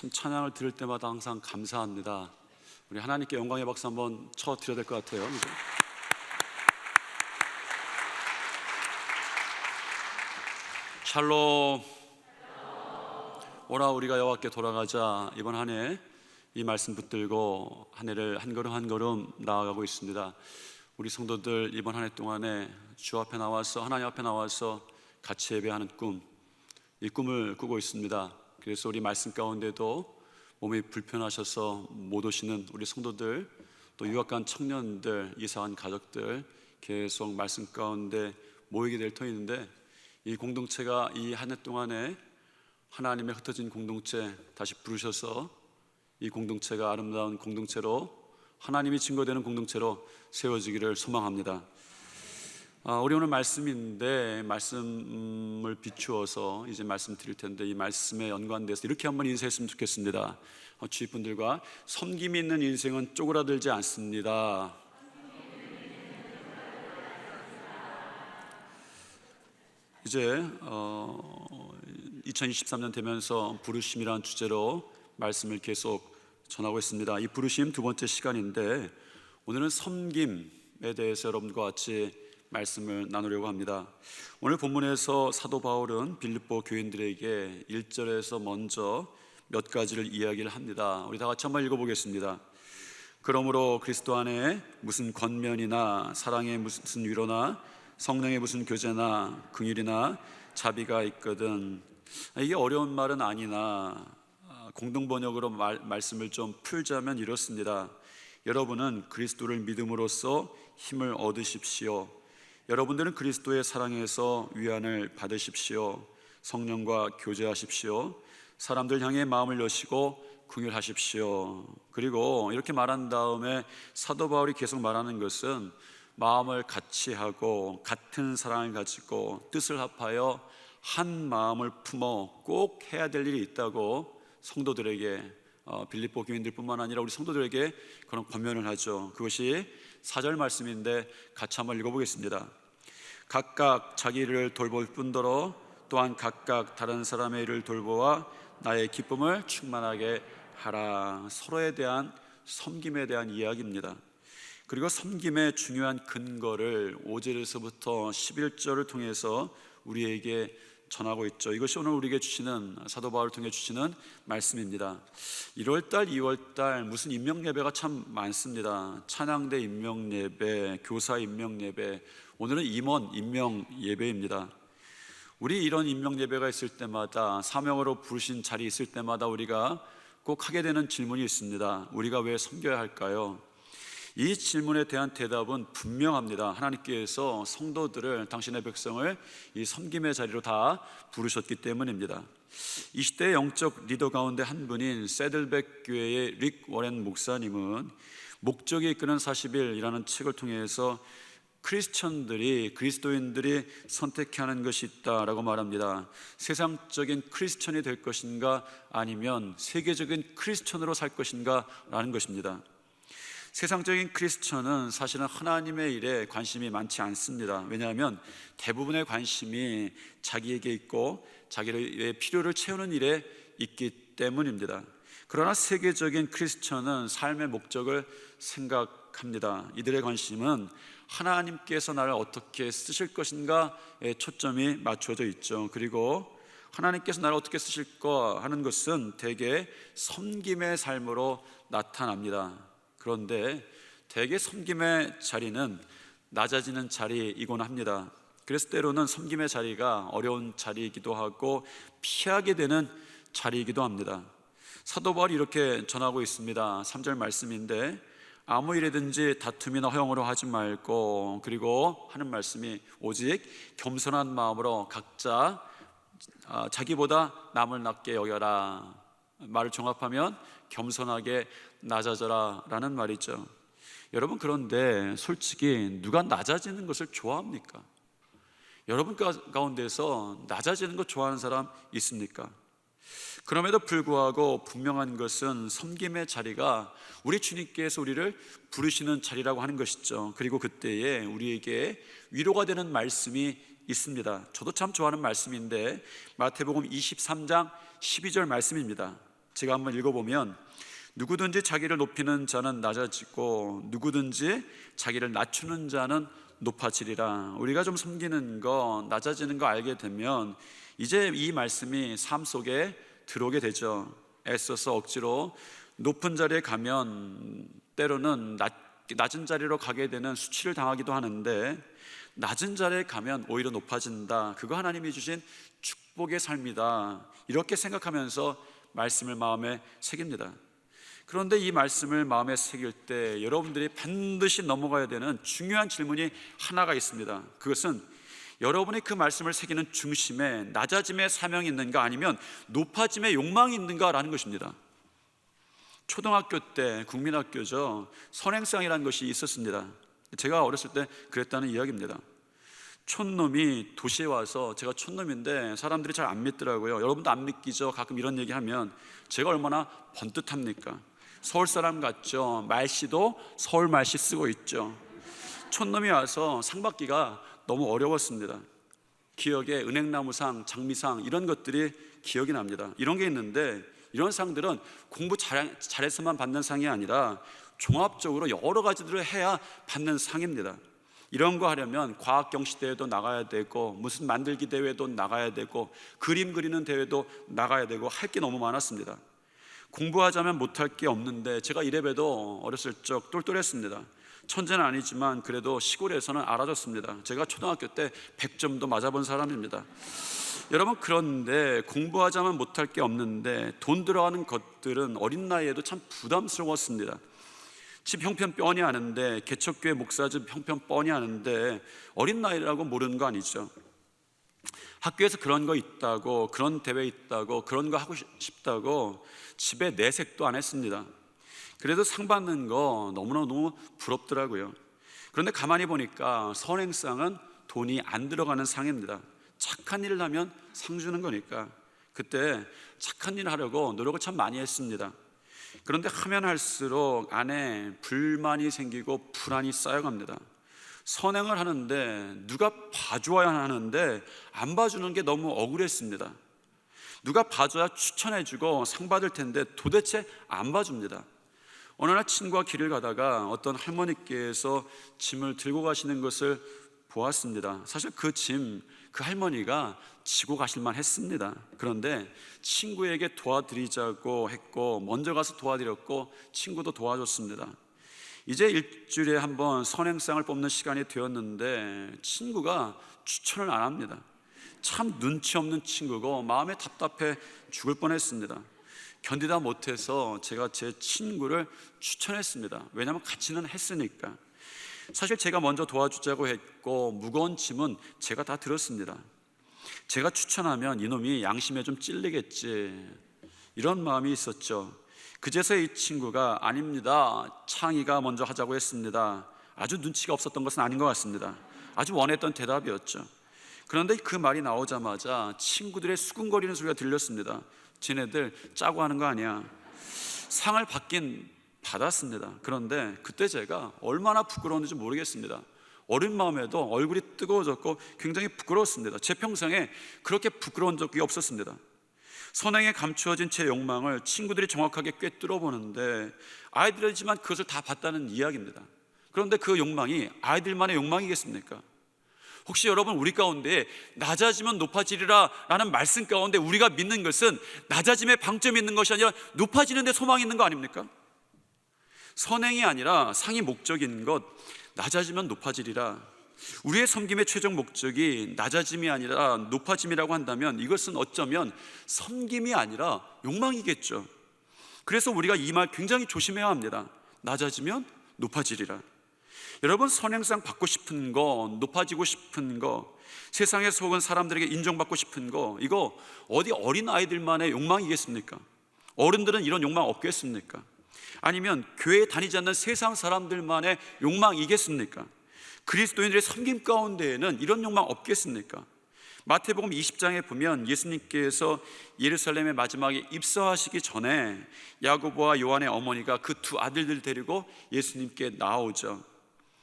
참 찬양을 들을 때마다 항상 감사합니다. 우리 하나님께 영광의 박수 한번 쳐 드려야 될 것 같아요. 그죠? 샬롬. 오라 우리가 여호와께 돌아가자. 이번 한 해 이 말씀 붙들고 한 해를 한 걸음 한 걸음 나아가고 있습니다. 우리 성도들 이번 한 해 동안에 주 앞에 나와서 하나님 앞에 나와서 같이 예배하는 꿈, 이 꿈을 꾸고 있습니다. 그래서 우리 말씀 가운데도 몸이 불편하셔서 못 오시는 우리 성도들, 또 유학간 청년들, 이사한 가족들 계속 말씀 가운데 모이게 될 터인데 이 공동체가 이 한 해 동안에 하나님의 흩어진 공동체 다시 부르셔서 이 공동체가 아름다운 공동체로 하나님이 증거되는 공동체로 세워지기를 소망합니다. 아, 우리 오늘 말씀인데 말씀을 비추어서 이제 말씀 드릴 텐데 이 말씀에 연관돼서 이렇게 한번 인사했으면 좋겠습니다. 어, 주위 분들과 섬김이 있는 인생은 쪼그라들지 않습니다. 이제 어, 2023년 되면서 부르심이라는 주제로 말씀을 계속 전하고 있습니다. 이 부르심 두 번째 시간인데 오늘은 섬김에 대해서 여러분과 같이 말씀을 나누려고 합니다. 오늘 본문에서 사도 바울은 빌립보 교인들에게 1절에서 먼저 몇 가지를 이야기를 합니다. 우리 다 같이 한번 읽어보겠습니다. 그러므로 그리스도 안에 무슨 권면이나 사랑의 무슨 위로나 성령의 무슨 교제나 긍휼이나 자비가 있거든 이게 어려운 말은 아니나 아, 공동 번역으로 말, 말씀을 좀 풀자면 이렇습니다. 여러분은 그리스도를 믿음으로써 힘을 얻으십시오. 여러분들은 그리스도의 사랑에서 위안을 받으십시오. 성령과 교제하십시오. 사람들 향해 마음을 여시고 긍휼하십시오. 그리고 이렇게 말한 다음에 사도 바울이 계속 말하는 것은 마음을 같이 하고 같은 사랑을 가지고 뜻을 합하여 한 마음을 품어 꼭 해야 될 일이 있다고 성도들에게 어, 빌립보 교인들뿐만 아니라 우리 성도들에게 그런 권면을 하죠. 그것이 사절 말씀인데 같이 한번 읽어보겠습니다. 각각 자기 일을 돌볼 뿐더러 또한 각각 다른 사람의 일을 돌보아 나의 기쁨을 충만하게 하라. 서로에 대한 섬김에 대한 이야기입니다. 그리고 섬김의 중요한 근거를 5절에서부터 11절을 통해서 우리에게 전하고 있죠. 이것이 오늘 우리에게 주시는 사도 바울을 통해 주시는 말씀입니다. 1월 달, 2월 달 무슨 임명 예배가 참 많습니다. 찬양대 임명 예배, 교사 임명 예배, 오늘은 임원 임명 예배입니다. 우리 이런 임명 예배가 있을 때마다 사명으로 부르신 자리 있을 때마다 우리가 꼭 하게 되는 질문이 있습니다. 우리가 왜 섬겨야 할까요? 이 질문에 대한 대답은 분명합니다. 하나님께서 성도들을 당신의 백성을 이 섬김의 자리로 다 부르셨기 때문입니다. 이 시대의 영적 리더 가운데 한 분인 세들백 교회의 릭 워렌 목사님은 목적이 이끄는 40일이라는 책을 통해서 크리스천들이 그리스도인들이 선택해야 하는 것이 있다라고 말합니다. 세상적인 크리스천이 될 것인가 아니면 세계적인 크리스천으로 살 것인가라는 것입니다. 세상적인 크리스천은 사실은 하나님의 일에 관심이 많지 않습니다. 왜냐하면 대부분의 관심이 자기에게 있고 자기의 필요를 채우는 일에 있기 때문입니다. 그러나 세계적인 크리스천은 삶의 목적을 생각합니다. 이들의 관심은 하나님께서 나를 어떻게 쓰실 것인가에 초점이 맞춰져 있죠. 그리고 하나님께서 나를 어떻게 쓰실까 하는 것은 대개 섬김의 삶으로 나타납니다. 그런데 대개 섬김의 자리는 낮아지는 자리이곤 합니다. 그래서 때로는 섬김의 자리가 어려운 자리이기도 하고 피하게 되는 자리이기도 합니다. 사도 바울이 이렇게 전하고 있습니다. 3절 말씀인데 아무 일이든지 다툼이나 허용으로 하지 말고 그리고 하는 말씀이 오직 겸손한 마음으로 각자 아, 자기보다 남을 낮게 여겨라. 말을 종합하면 겸손하게 낮아져라 라는 말이죠. 여러분 그런데 솔직히 누가 낮아지는 것을 좋아합니까? 여러분 가운데서 낮아지는 것 좋아하는 사람 있습니까? 그럼에도 불구하고 분명한 것은 섬김의 자리가 우리 주님께서 우리를 부르시는 자리라고 하는 것이죠. 그리고 그때에 우리에게 위로가 되는 말씀이 있습니다. 저도 참 좋아하는 말씀인데 마태복음 23장 12절 말씀입니다. 제가 한번 읽어보면 누구든지 자기를 높이는 자는 낮아지고 누구든지 자기를 낮추는 자는 높아지리라. 우리가 좀 섬기는 거, 낮아지는 거 알게 되면 이제 이 말씀이 삶 속에 들어오게 되죠. 애써서 억지로 높은 자리에 가면 때로는 낮, 낮은 자리로 가게 되는 수치를 당하기도 하는데 낮은 자리에 가면 오히려 높아진다. 그거 하나님이 주신 축복의 삶이다. 이렇게 생각하면서 말씀을 마음에 새깁니다. 그런데 이 말씀을 마음에 새길 때 여러분들이 반드시 넘어가야 되는 중요한 질문이 하나가 있습니다. 그것은 여러분이 그 말씀을 새기는 중심에 낮아짐의 사명이 있는가 아니면 높아짐의 욕망이 있는가라는 것입니다. 초등학교 때 국민학교죠. 선행상이라는 것이 있었습니다. 제가 어렸을 때 그랬다는 이야기입니다. 촌놈이 도시에 와서 제가 촌놈인데 사람들이 잘 안 믿더라고요. 여러분도 안 믿기죠. 가끔 이런 얘기 하면 제가 얼마나 번듯합니까? 서울 사람 같죠. 말씨도 서울 말씨 쓰고 있죠. 촌놈이 와서 상 받기가 너무 어려웠습니다. 기억에 은행나무상, 장미상 이런 것들이 기억이 납니다. 이런 게 있는데 이런 상들은 공부 잘, 잘해서만 받는 상이 아니라 종합적으로 여러 가지들을 해야 받는 상입니다. 이런 거 하려면 과학 경시 대회도 나가야 되고 무슨 만들기 대회도 나가야 되고 그림 그리는 대회도 나가야 되고 할 게 너무 많았습니다. 공부하자면 못할 게 없는데 제가 이래봬도 어렸을 적 똘똘했습니다. 천재는 아니지만 그래도 시골에서는 알아줬습니다. 제가 초등학교 때 100점도 맞아본 사람입니다. 여러분 그런데 공부하자면 못할 게 없는데 돈 들어가는 것들은 어린 나이에도 참 부담스러웠습니다. 집 형편 뻔히 아는데 개척교회 목사 집 형편 뻔히 아는데 어린 나이라고 모르는 거 아니죠. 학교에서 그런 거 있다고 그런 대회 있다고 그런 거 하고 싶다고 집에 내색도 안 했습니다. 그래도 상 받는 거 너무너무 부럽더라고요. 그런데 가만히 보니까 선행상은 돈이 안 들어가는 상입니다. 착한 일을 하면 상 주는 거니까 그때 착한 일 하려고 노력을 참 많이 했습니다. 그런데 하면 할수록 안에 불만이 생기고 불안이 쌓여갑니다. 선행을 하는데 누가 봐줘야 하는데 안 봐주는 게 너무 억울했습니다. 누가 봐줘야 추천해주고 상 받을 텐데 도대체 안 봐줍니다. 어느 날 친구와 길을 가다가 어떤 할머니께서 짐을 들고 가시는 것을 보았습니다. 사실 그 짐, 그 할머니가 지고 가실만 했습니다. 그런데 친구에게 도와드리자고 했고, 먼저 가서 도와드렸고, 친구도 도와줬습니다. 이제 일주일에 한 번 선행상을 뽑는 시간이 되었는데, 친구가 추천을 안 합니다. 참 눈치 없는 친구고, 마음에 답답해 죽을 뻔 했습니다. 견디다 못해서 제가 제 친구를 추천했습니다. 왜냐하면 같이는 했으니까. 사실 제가 먼저 도와주자고 했고 무거운 짐은 제가 다 들었습니다. 제가 추천하면 이놈이 양심에 좀 찔리겠지 이런 마음이 있었죠. 그제서 이 친구가 아닙니다. 창희가 먼저 하자고 했습니다. 아주 눈치가 없었던 것은 아닌 것 같습니다. 아주 원했던 대답이었죠. 그런데 그 말이 나오자마자 친구들의 수군거리는 소리가 들렸습니다. 지네들 짜고 하는 거 아니야. 상을 받긴 받았습니다. 그런데 그때 제가 얼마나 부끄러웠는지 모르겠습니다. 어린 마음에도 얼굴이 뜨거워졌고 굉장히 부끄러웠습니다. 제 평생에 그렇게 부끄러운 적이 없었습니다. 선행에 감추어진 제 욕망을 친구들이 정확하게 꿰뚫어 보는데 아이들이지만 그것을 다 봤다는 이야기입니다. 그런데 그 욕망이 아이들만의 욕망이겠습니까? 혹시 여러분 우리 가운데 낮아지면 높아지리라 라는 말씀 가운데 우리가 믿는 것은 낮아짐에 방점이 있는 것이 아니라 높아지는 데 소망이 있는 거 아닙니까? 선행이 아니라 상이 목적인 것 낮아지면 높아지리라. 우리의 섬김의 최종 목적이 낮아짐이 아니라 높아짐이라고 한다면 이것은 어쩌면 섬김이 아니라 욕망이겠죠. 그래서 우리가 이 말 굉장히 조심해야 합니다. 낮아지면 높아지리라 여러분 선행상 받고 싶은 거, 높아지고 싶은 거, 세상에 속은 사람들에게 인정받고 싶은 거, 이거 어디 어린 아이들만의 욕망이겠습니까? 어른들은 이런 욕망 없겠습니까? 아니면 교회에 다니지 않는 세상 사람들만의 욕망이겠습니까? 그리스도인들의 섬김 가운데에는 이런 욕망 없겠습니까? 마태복음 20장에 보면 예수님께서 예루살렘의 마지막에 입서하시기 전에 야고보와 요한의 어머니가 그 두 아들들 데리고 예수님께 나오죠.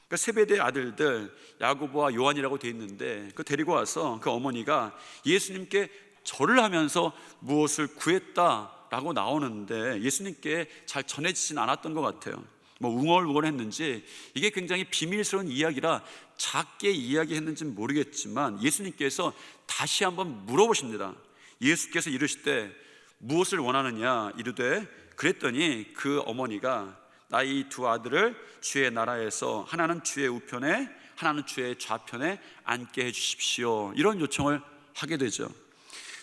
그러니까 세베대 아들들 야고보와 요한이라고 돼 있는데 그 데리고 와서 그 어머니가 예수님께 절을 하면서 무엇을 구했다 라고 나오는데 예수님께 잘 전해지진 않았던 것 같아요. 뭐 웅얼웅얼했는지 이게 굉장히 비밀스러운 이야기라 작게 이야기했는지는 모르겠지만 예수님께서 다시 한번 물어보십니다. 예수께서 이르실 때 무엇을 원하느냐 이르되 그랬더니 그 어머니가 나이 두 아들을 주의 나라에서 하나는 주의 우편에 하나는 주의 좌편에 앉게 해 주십시오. 이런 요청을 하게 되죠.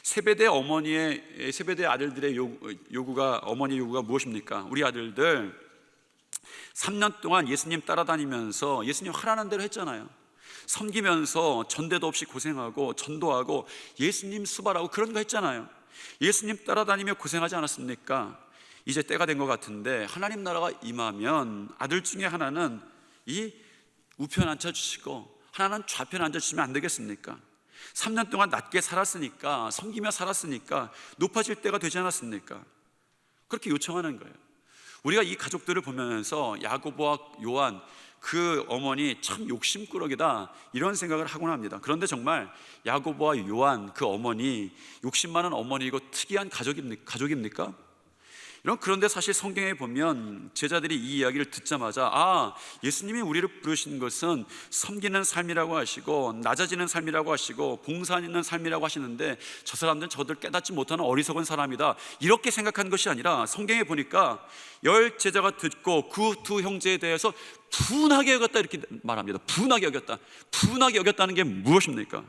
세배대 어머니의 세배대 아들들의 요구, 가 어머니 요구가 무엇입니까? 우리 아들들 3년 동안 예수님 따라다니면서 예수님 하라는 대로 했잖아요. 섬기면서 전대도 없이 고생하고 전도하고 예수님 수발하고 그런 거 했잖아요. 예수님 따라다니며 고생하지 않았습니까? 이제 때가 된 것 같은데 하나님 나라가 임하면 아들 중에 하나는 이 우편 앉혀 주시고 하나는 좌편 앉아 주시면 안 되겠습니까? 3년 동안 낮게 살았으니까 섬기며 살았으니까 높아질 때가 되지 않았습니까? 그렇게 요청하는 거예요. 우리가 이 가족들을 보면서 야고보와 요한 그 어머니 참 욕심꾸러기다 이런 생각을 하곤 합니다. 그런데 정말 야고보와 요한 그 어머니 욕심 많은 어머니고 특이한 가족입니까? 가족입니까? 이런 그런데 사실 성경에 보면 제자들이 이 이야기를 듣자마자 아 예수님이 우리를 부르신 것은 섬기는 삶이라고 하시고 낮아지는 삶이라고 하시고 봉사 있는 삶이라고 하시는데 저 사람들은 저들 깨닫지 못하는 어리석은 사람이다. 이렇게 생각한 것이 아니라 성경에 보니까 열 제자가 듣고 그 두 형제에 대해서 분하게 여겼다 이렇게 말합니다. 분하게 여겼다. 분하게 여겼다는 게 무엇입니까?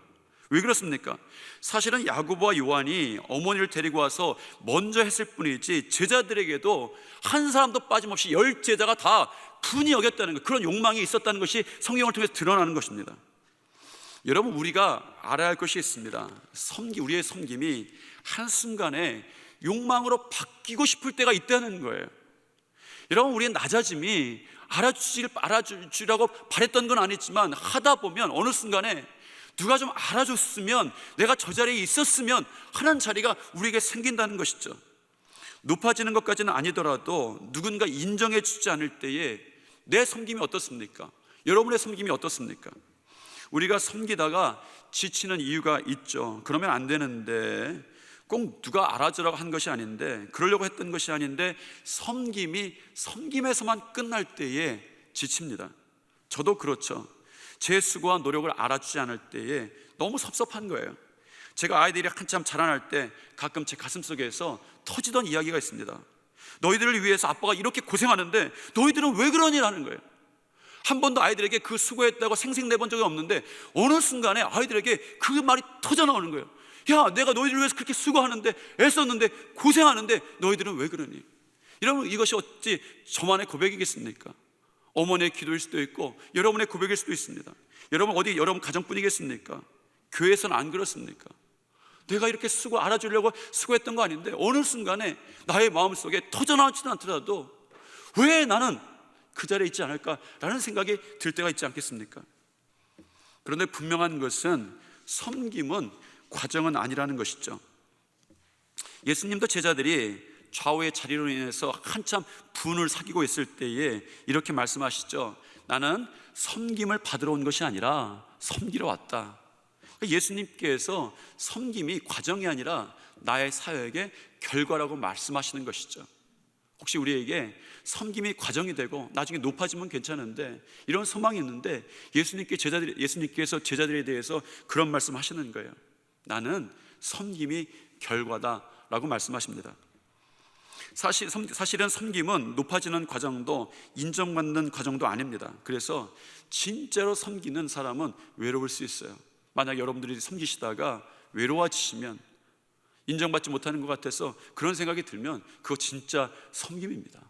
왜 그렇습니까? 사실은 야고보와 요한이 어머니를 데리고 와서 먼저 했을 뿐이지 제자들에게도 한 사람도 빠짐없이 열 제자가 다 분이 여겼다는 것 그런 욕망이 있었다는 것이 성경을 통해서 드러나는 것입니다. 여러분 우리가 알아야 할 것이 있습니다. 섬기 우리의 섬김이 한 순간에 욕망으로 바뀌고 싶을 때가 있다는 거예요. 여러분 우리의 낮아짐이 알아주실 알아주라고 바랬던 건 아니지만 하다 보면 어느 순간에 누가 좀 알아줬으면 내가 저 자리에 있었으면 하는 자리가 우리에게 생긴다는 것이죠. 높아지는 것까지는 아니더라도 누군가 인정해 주지 않을 때에 내 섬김이 어떻습니까? 여러분의 섬김이 어떻습니까? 우리가 섬기다가 지치는 이유가 있죠. 그러면 안 되는데 꼭 누가 알아주라고 한 것이 아닌데 그러려고 했던 것이 아닌데 섬김이 섬김에서만 끝날 때에 지칩니다. 저도 그렇죠. 제 수고와 노력을 알아주지 않을 때에 너무 섭섭한 거예요. 제가 아이들이 한참 자라날 때 가끔 제 가슴 속에서 터지던 이야기가 있습니다. 너희들을 위해서 아빠가 이렇게 고생하는데 너희들은 왜 그러니라는 거예요. 한 번도 아이들에게 그 수고했다고 생색내본 적이 없는데 어느 순간에 아이들에게 그 말이 터져 나오는 거예요. 야, 내가 너희들을 위해서 그렇게 수고하는데 애썼는데 고생하는데 너희들은 왜 그러니? 여러분 이것이 어찌 저만의 고백이겠습니까? 어머니의 기도일 수도 있고 여러분의 고백일 수도 있습니다. 여러분 어디 여러분 가정뿐이겠습니까? 교회에서는 안 그렇습니까? 내가 이렇게 수고 알아주려고 수고했던 거 아닌데 어느 순간에 나의 마음속에 터져나오지도 않더라도 왜 나는 그 자리에 있지 않을까라는 생각이 들 때가 있지 않겠습니까? 그런데 분명한 것은 섬김은 과정은 아니라는 것이죠. 예수님도 제자들이 좌우의 자리로 인해서 한참 분을 사귀고 있을 때에 이렇게 말씀하시죠. 나는 섬김을 받으러 온 것이 아니라 섬기러 왔다. 예수님께서 섬김이 과정이 아니라 나의 사역의 결과라고 말씀하시는 것이죠. 혹시 우리에게 섬김이 과정이 되고 나중에 높아지면 괜찮은데 이런 소망이 있는데 예수님께 제자들 예수님께서 제자들에 대해서 그런 말씀하시는 거예요. 나는 섬김이 결과다라고 말씀하십니다. 사실, 사실은 섬김은 높아지는 과정도 인정받는 과정도 아닙니다. 그래서 진짜로 섬기는 사람은 외로울 수 있어요. 만약 여러분들이 섬기시다가 외로워지시면 인정받지 못하는 것 같아서 그런 생각이 들면 그거 진짜 섬김입니다.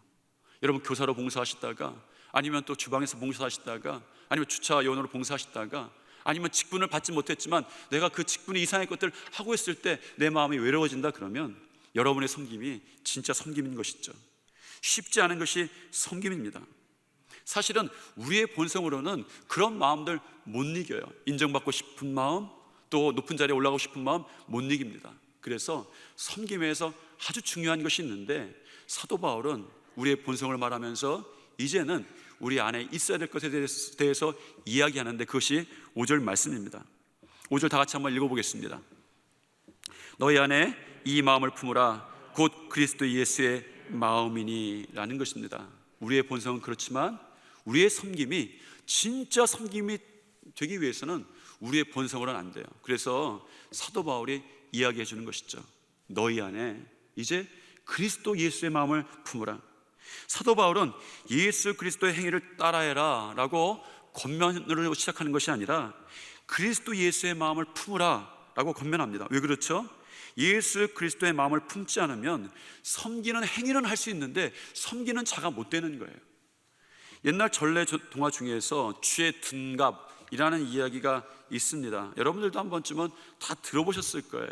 여러분 교사로 봉사하시다가 아니면 또 주방에서 봉사하시다가 아니면 주차 요원으로 봉사하시다가 아니면 직분을 받지 못했지만 내가 그 직분의 이상의 것들을 하고 있을 때 내 마음이 외로워진다 그러면 여러분의 섬김이 진짜 섬김인 것이죠. 쉽지 않은 것이 섬김입니다. 사실은 우리의 본성으로는 그런 마음들 못 이겨요. 인정받고 싶은 마음, 또 높은 자리에 올라가고 싶은 마음 못 이깁니다. 그래서 섬김에서 아주 중요한 것이 있는데 사도 바울은 우리의 본성을 말하면서 이제는 우리 안에 있어야 될 것에 대해서 이야기하는데 그것이 5절 말씀입니다. 5절 다 같이 한번 읽어보겠습니다. 너희 안에 이 마음을 품으라 곧 그리스도 예수의 마음이니라는 것입니다. 우리의 본성은 그렇지만 우리의 섬김이 진짜 섬김이 되기 위해서는 우리의 본성으로는 안 돼요. 그래서 사도 바울이 이야기해 주는 것이죠. 너희 안에 이제 그리스도 예수의 마음을 품으라. 사도 바울은 예수 그리스도의 행위를 따라해라 라고 권면을 시작하는 것이 아니라 그리스도 예수의 마음을 품으라 라고 권면합니다. 왜 그렇죠? 예수 그리스도의 마음을 품지 않으면 섬기는 행위는 할 수 있는데 섬기는 자가 못 되는 거예요. 옛날 전래 동화 중에서 주의 등갑이라는 이야기가 있습니다. 여러분들도 한 번쯤은 다 들어보셨을 거예요.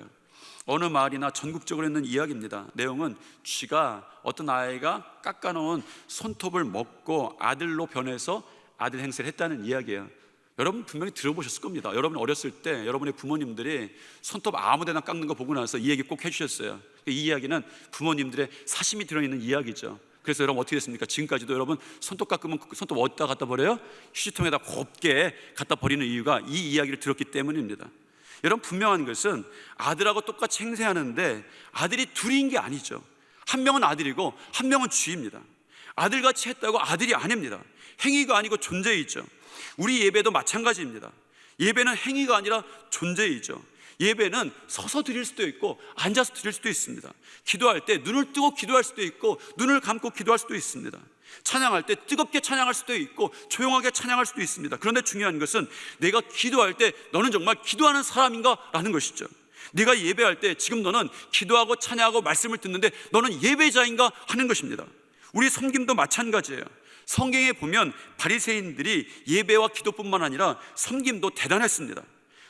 어느 마을이나 전국적으로 있는 이야기입니다. 내용은 쥐가 어떤 아이가 깎아놓은 손톱을 먹고 아들로 변해서 아들 행세를 했다는 이야기예요. 여러분 분명히 들어보셨을 겁니다. 여러분 어렸을 때 여러분의 부모님들이 손톱 아무데나 깎는 거 보고 나서 이 얘기 꼭 해주셨어요. 이 이야기는 부모님들의 사심이 들어있는 이야기죠. 그래서 여러분 어떻게 됐습니까? 지금까지도 여러분 손톱 깎으면 그 손톱 어디다 갖다 버려요? 휴지통에다 곱게 갖다 버리는 이유가 이 이야기를 들었기 때문입니다. 여러분 분명한 것은 아들하고 똑같이 행세하는데 아들이 둘인 게 아니죠. 한 명은 아들이고 한 명은 쥐입니다. 아들같이 했다고 아들이 아닙니다. 행위가 아니고 존재이죠. 우리 예배도 마찬가지입니다. 예배는 행위가 아니라 존재이죠. 예배는 서서 드릴 수도 있고 앉아서 드릴 수도 있습니다. 기도할 때 눈을 뜨고 기도할 수도 있고 눈을 감고 기도할 수도 있습니다. 찬양할 때 뜨겁게 찬양할 수도 있고 조용하게 찬양할 수도 있습니다. 그런데 중요한 것은 내가 기도할 때 너는 정말 기도하는 사람인가? 라는 것이죠. 네가 예배할 때 지금 너는 기도하고 찬양하고 말씀을 듣는데 너는 예배자인가? 하는 것입니다. 우리 섬김도 마찬가지예요. 성경에 보면 바리새인들이 예배와 기도뿐만 아니라 섬김도 대단했습니다.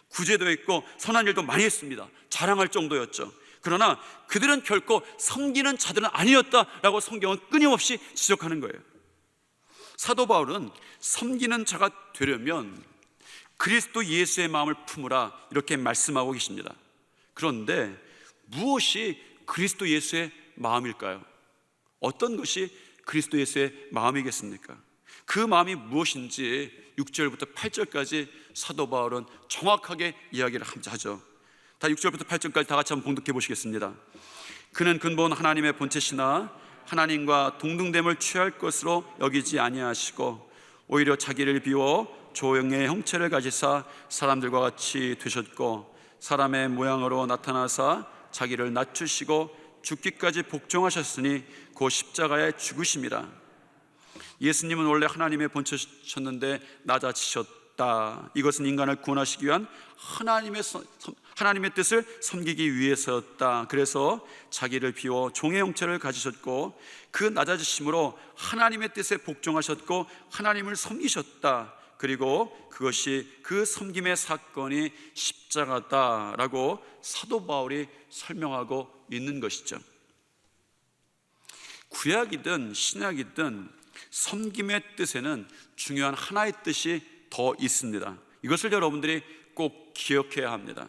구제도 했고 선한 일도 많이 했습니다. 자랑할 정도였죠. 그러나 그들은 결코 섬기는 자들은 아니었다라고 성경은 끊임없이 지적하는 거예요. 사도 바울은 섬기는 자가 되려면 그리스도 예수의 마음을 품으라 이렇게 말씀하고 계십니다. 그런데 무엇이 그리스도 예수의 마음일까요? 어떤 것이 그리스도 예수의 마음이겠습니까? 그 마음이 무엇인지 6절부터 8절까지 사도 바울은 정확하게 이야기를 하죠. 다 6절부터 8절까지 다 같이 한번 봉독해 보시겠습니다. 그는 근본 하나님의 본체시나 하나님과 동등됨을 취할 것으로 여기지 아니하시고 오히려 자기를 비워 조용의 형체를 가지사 사람들과 같이 되셨고 사람의 모양으로 나타나사 자기를 낮추시고 죽기까지 복종하셨으니 그 십자가에 죽으심이라. 예수님은 원래 하나님의 본체셨는데 낮아지셨다. 이것은 인간을 구원하시기 위한 하나님의 하나님의 뜻을 섬기기 위해서였다. 그래서 자기를 비워 종의 형체를 가지셨고 그 낮아지심으로 하나님의 뜻에 복종하셨고 하나님을 섬기셨다. 그리고 그것이 그 섬김의 사건이 십자가다라고 사도 바울이 설명하고 있는 것이죠. 구약이든 신약이든 섬김의 뜻에는 중요한 하나의 뜻이 더 있습니다. 이것을 여러분들이 꼭 기억해야 합니다.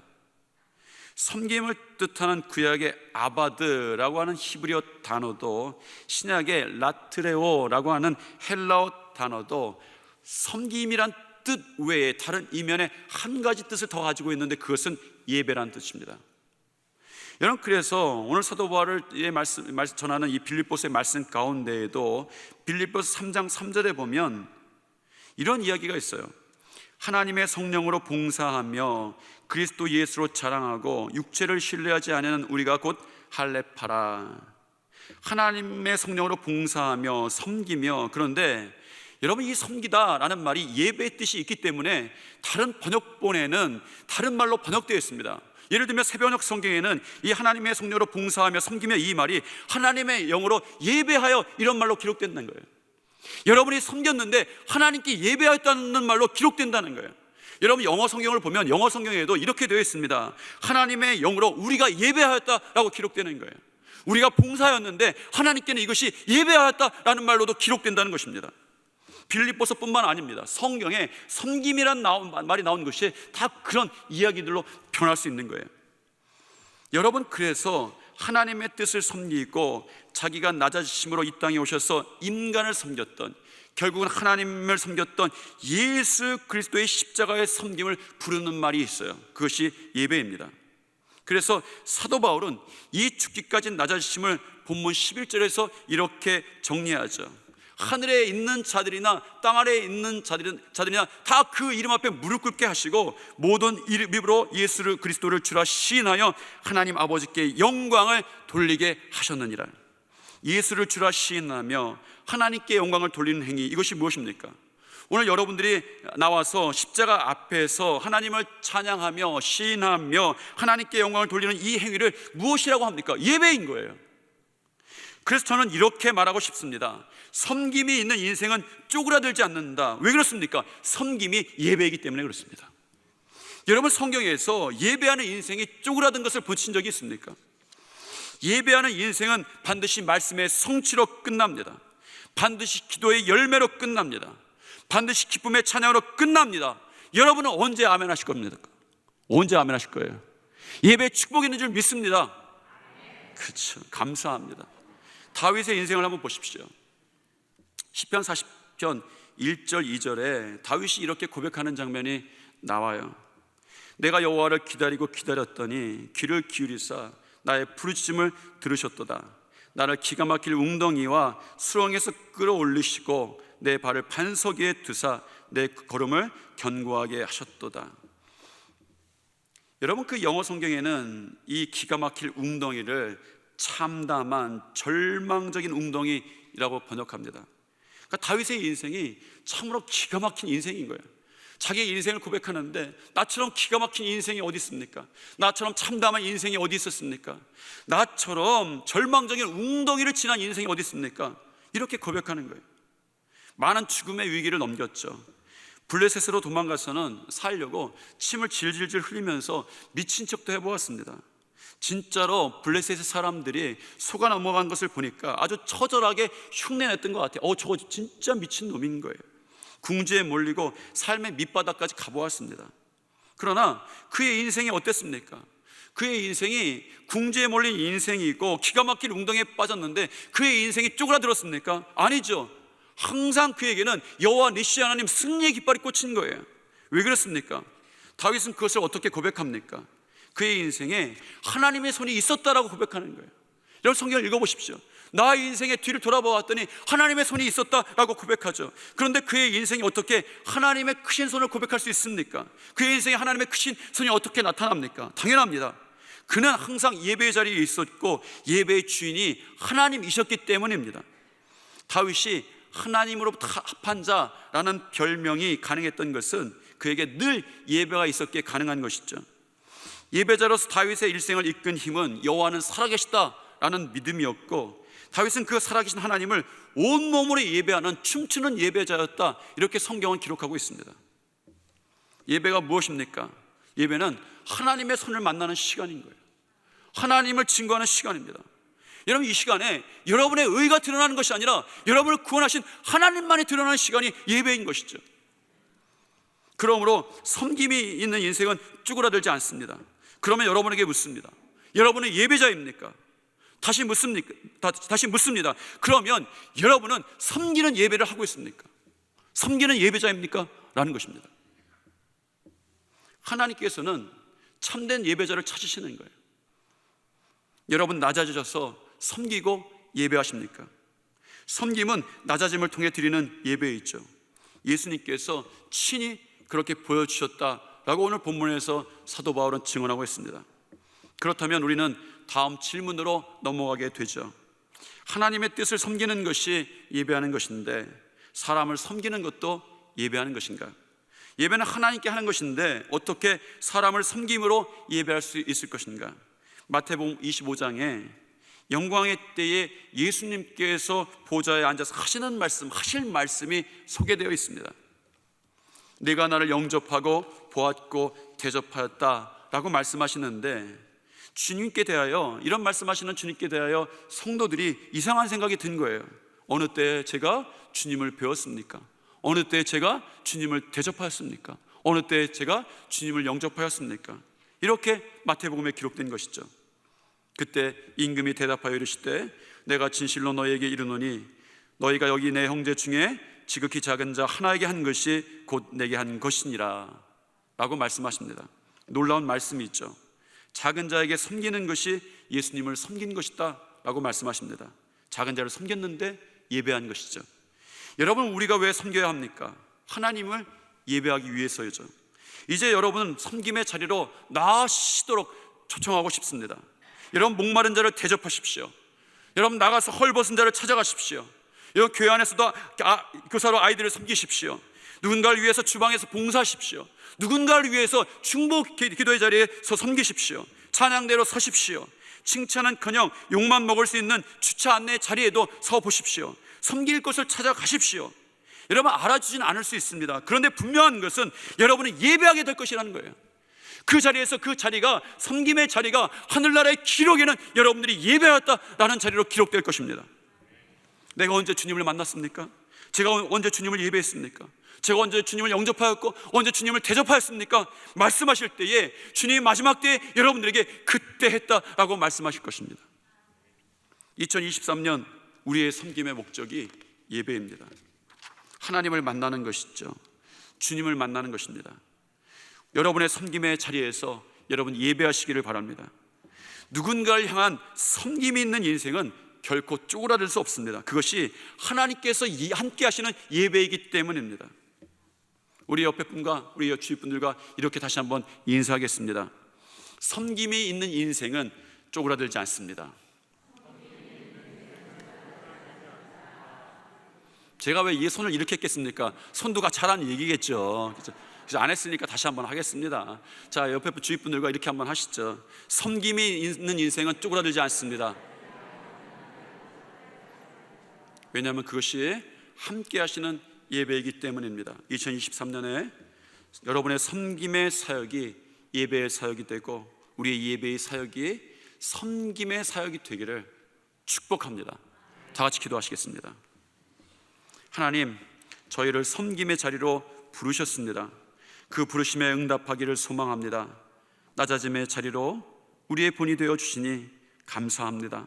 섬김을 뜻하는 구약의 아바드라고 하는 히브리어 단어도 신약의 라트레오라고 하는 헬라어 단어도 섬김이란 뜻 외에 다른 이면에 한 가지 뜻을 더 가지고 있는데 그것은 예배란 뜻입니다. 여러분 그래서 오늘 사도 바울의 말씀, 말씀 전하는 이 빌립보스의 말씀 가운데에도 빌립보스 3장 3절에 보면 이런 이야기가 있어요. 하나님의 성령으로 봉사하며 그리스도 예수로 자랑하고 육체를 신뢰하지 않는 우리가 곧 할례파라. 하나님의 성령으로 봉사하며 섬기며 그런데 여러분 이 섬기다라는 말이 예배의 뜻이 있기 때문에 다른 번역본에는 다른 말로 번역되어 있습니다. 예를 들면 새벽역 성경에는 이 하나님의 성령으로 봉사하며 섬기며 이 말이 하나님의 영으로 예배하여 이런 말로 기록된다는 거예요. 여러분이 섬겼는데 하나님께 예배하였다는 말로 기록된다는 거예요. 여러분 영어 성경을 보면 영어 성경에도 이렇게 되어 있습니다. 하나님의 영으로 우리가 예배하였다라고 기록되는 거예요. 우리가 봉사였는데 하나님께는 이것이 예배하였다라는 말로도 기록된다는 것입니다. 빌립보서뿐만 아닙니다. 성경에 섬김이란 말이 나온 것이 다 그런 이야기들로 변할 수 있는 거예요. 여러분 그래서 하나님의 뜻을 섬기고 자기가 낮아지심으로 이 땅에 오셔서 인간을 섬겼던 결국은 하나님을 섬겼던 예수 그리스도의 십자가의 섬김을 부르는 말이 있어요. 그것이 예배입니다. 그래서 사도 바울은 이 죽기까지 낮아지심을 본문 11절에서 이렇게 정리하죠. 하늘에 있는 자들이나 땅 아래에 있는 자들이나 다 그 이름 앞에 무릎 꿇게 하시고 모든 이름으로 예수를 그리스도를 주라 시인하여 하나님 아버지께 영광을 돌리게 하셨느니라. 예수를 주라 시인하며 하나님께 영광을 돌리는 행위 이것이 무엇입니까? 오늘 여러분들이 나와서 십자가 앞에서 하나님을 찬양하며 시인하며 하나님께 영광을 돌리는 이 행위를 무엇이라고 합니까? 예배인 거예요. 그래서 저는 이렇게 말하고 싶습니다. 섬김이 있는 인생은 쪼그라들지 않는다. 왜 그렇습니까? 섬김이 예배이기 때문에 그렇습니다. 여러분 성경에서 예배하는 인생이 쪼그라든 것을 보신 적이 있습니까? 예배하는 인생은 반드시 말씀의 성취로 끝납니다. 반드시 기도의 열매로 끝납니다. 반드시 기쁨의 찬양으로 끝납니다. 여러분은 언제 아멘 하실 겁니까? 언제 아멘 하실 거예요? 예배 축복 있는 줄 믿습니다. 그렇죠. 감사합니다. 다윗의 인생을 한번 보십시오. 시편 40편 1절 2절에 다윗이 이렇게 고백하는 장면이 나와요. 내가 여호와를 기다리고 기다렸더니 귀를 기울이사 나의 부르짖음을 들으셨도다. 나를 기가 막힐 웅덩이와 수렁에서 끌어올리시고 내 발을 반석 위에 두사 내 걸음을 견고하게 하셨도다. 여러분 그 영어 성경에는 이 기가 막힐 웅덩이를 참담한 절망적인 웅덩이라고 번역합니다. 그러니까 다윗의 인생이 참으로 기가 막힌 인생인 거예요. 자기의 인생을 고백하는데 나처럼 기가 막힌 인생이 어디 있습니까? 나처럼 참담한 인생이 어디 있었습니까? 나처럼 절망적인 웅덩이를 지난 인생이 어디 있습니까? 이렇게 고백하는 거예요. 많은 죽음의 위기를 넘겼죠. 블레셋으로 도망가서는 살려고 침을 질질질 흘리면서 미친 척도 해보았습니다. 진짜로 블레셋의 사람들이 속아 넘어간 것을 보니까 아주 처절하게 흉내냈던 것 같아요. 어, 저거 진짜 미친 놈인 거예요. 궁지에 몰리고 삶의 밑바닥까지 가보았습니다. 그러나 그의 인생이 어땠습니까? 그의 인생이 궁지에 몰린 인생이고 기가 막힌 웅덩이에 빠졌는데 그의 인생이 쪼그라들었습니까? 아니죠. 항상 그에게는 여호와 니시 하나님 승리의 깃발이 꽂힌 거예요. 왜 그렇습니까? 다윗은 그것을 어떻게 고백합니까? 그의 인생에 하나님의 손이 있었다라고 고백하는 거예요. 여러분 성경을 읽어보십시오. 나의 인생의 뒤를 돌아보았더니 하나님의 손이 있었다라고 고백하죠. 그런데 그의 인생이 어떻게 하나님의 크신 손을 고백할 수 있습니까? 그의 인생에 하나님의 크신 손이 어떻게 나타납니까? 당연합니다. 그는 항상 예배의 자리에 있었고 예배의 주인이 하나님이셨기 때문입니다. 다윗이 하나님으로부터 합한 자라는 별명이 가능했던 것은 그에게 늘 예배가 있었기에 가능한 것이죠. 예배자로서 다윗의 일생을 이끈 힘은 여호와는 살아계시다라는 믿음이었고 다윗은 그 살아계신 하나님을 온 몸으로 예배하는 춤추는 예배자였다 이렇게 성경은 기록하고 있습니다. 예배가 무엇입니까? 예배는 하나님의 손을 만나는 시간인 거예요. 하나님을 증거하는 시간입니다. 여러분 이 시간에 여러분의 의가 드러나는 것이 아니라 여러분을 구원하신 하나님만이 드러나는 시간이 예배인 것이죠. 그러므로 섬김이 있는 인생은 쭈그라들지 않습니다. 그러면 여러분에게 묻습니다. 여러분은 예배자입니까? 다시 묻습니까? 다시 묻습니다. 그러면 여러분은 섬기는 예배를 하고 있습니까? 섬기는 예배자입니까? 라는 것입니다. 하나님께서는 참된 예배자를 찾으시는 거예요. 여러분 낮아져서 섬기고 예배하십니까? 섬김은 낮아짐을 통해 드리는 예배이죠. 예수님께서 친히 그렇게 보여주셨다 라고 오늘 본문에서 사도 바울은 증언하고 있습니다. 그렇다면 우리는 다음 질문으로 넘어가게 되죠. 하나님의 뜻을 섬기는 것이 예배하는 것인데 사람을 섬기는 것도 예배하는 것인가? 예배는 하나님께 하는 것인데 어떻게 사람을 섬김으로 예배할 수 있을 것인가? 마태복음 25장에 영광의 때에 예수님께서 보좌에 앉아서 하시는 말씀, 하실 말씀이 소개되어 있습니다. 내가 나를 영접하고 보았고 대접하였다라고 말씀하시는데 주님께 대하여 이런 말씀하시는 주님께 대하여 성도들이 이상한 생각이 든 거예요. 어느 때 제가 주님을 배웠습니까? 어느 때 제가 주님을 대접하였습니까? 어느 때 제가 주님을 영접하였습니까? 이렇게 마태복음에 기록된 것이죠. 그때 임금이 대답하여 이르시되 내가 진실로 너에게 이르노니 너희가 여기 내 형제 중에 지극히 작은 자 하나에게 한 것이 곧 내게 한 것이니라 라고 말씀하십니다. 놀라운 말씀이 있죠. 작은 자에게 섬기는 것이 예수님을 섬긴 것이다 라고 말씀하십니다. 작은 자를 섬겼는데 예배한 것이죠. 여러분 우리가 왜 섬겨야 합니까? 하나님을 예배하기 위해서이죠. 이제 여러분은 섬김의 자리로 나아시도록 초청하고 싶습니다. 여러분 목마른 자를 대접하십시오. 여러분 나가서 헐벗은 자를 찾아가십시오. 여러분 교회 안에서도 아, 교사로 아이들을 섬기십시오. 누군가를 위해서 주방에서 봉사하십시오. 누군가를 위해서 중복 기- 기도의 자리에 서 섬기십시오. 찬양대로 서십시오. 칭찬은 커녕 욕만 먹을 수 있는 주차 안내 자리에도 서 보십시오. 섬길 곳을 찾아가십시오. 여러분 알아주진 않을 수 있습니다. 그런데 분명한 것은 여러분은 예배하게 될 것이라는 거예요. 그 자리에서 그 자리가 섬김의 자리가 하늘나라의 기록에는 여러분들이 예배했다라는 자리로 기록될 것입니다. 내가 언제 주님을 만났습니까? 제가 언제 주님을 예배했습니까? 제가 언제 주님을 영접하였고 언제 주님을 대접하였습니까? 말씀하실 때에 주님이 마지막 때에 여러분들에게 그때 했다라고 말씀하실 것입니다. 2023년 우리의 섬김의 목적이 예배입니다. 하나님을 만나는 것이죠. 주님을 만나는 것입니다. 여러분의 섬김의 자리에서 여러분 예배하시기를 바랍니다. 누군가를 향한 섬김이 있는 인생은 결코 쪼그라들 수 없습니다. 그것이 하나님께서 이- 함께 하시는 예배이기 때문입니다. 우리 옆에 분과 우리 주위 분들과 이렇게 다시 한번 인사하겠습니다. 섬김이 있는 인생은 쪼그라들지 않습니다. 제가 왜 이 손을 이렇게 했겠습니까? 손도가 잘한 얘기겠죠. 그래서 그래서 안 했으니까 다시 한번 하겠습니다. 자, 옆에 주위 분들과 이렇게 한번 하시죠. 섬김이 있는 인생은 쪼그라들지 않습니다. 왜냐하면 그것이 함께 하시는 예배이기 때문입니다. 2023년에 여러분의 섬김의 사역이 예배의 사역이 되고 우리의 예배의 사역이 섬김의 사역이 되기를 축복합니다. 다 같이 기도하시겠습니다. 하나님, 저희를 섬김의 자리로 부르셨습니다. 그 부르심에 응답하기를 소망합니다. 낮아짐의 자리로 우리의 본이 되어 주시니 감사합니다.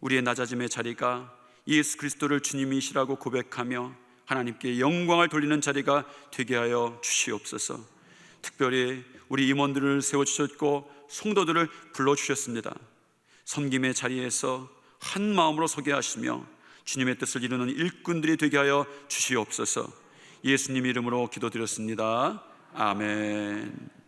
우리의 낮아짐의 자리가 예수 그리스도를 주님이시라고 고백하며 하나님께 영광을 돌리는 자리가 되게 하여 주시옵소서. 특별히 우리 임원들을 세워 주셨고 성도들을 불러 주셨습니다. 섬김의 자리에서 한 마음으로 서게 하시며 주님의 뜻을 이루는 일꾼들이 되게 하여 주시옵소서. 예수님 이름으로 기도드렸습니다. 아멘.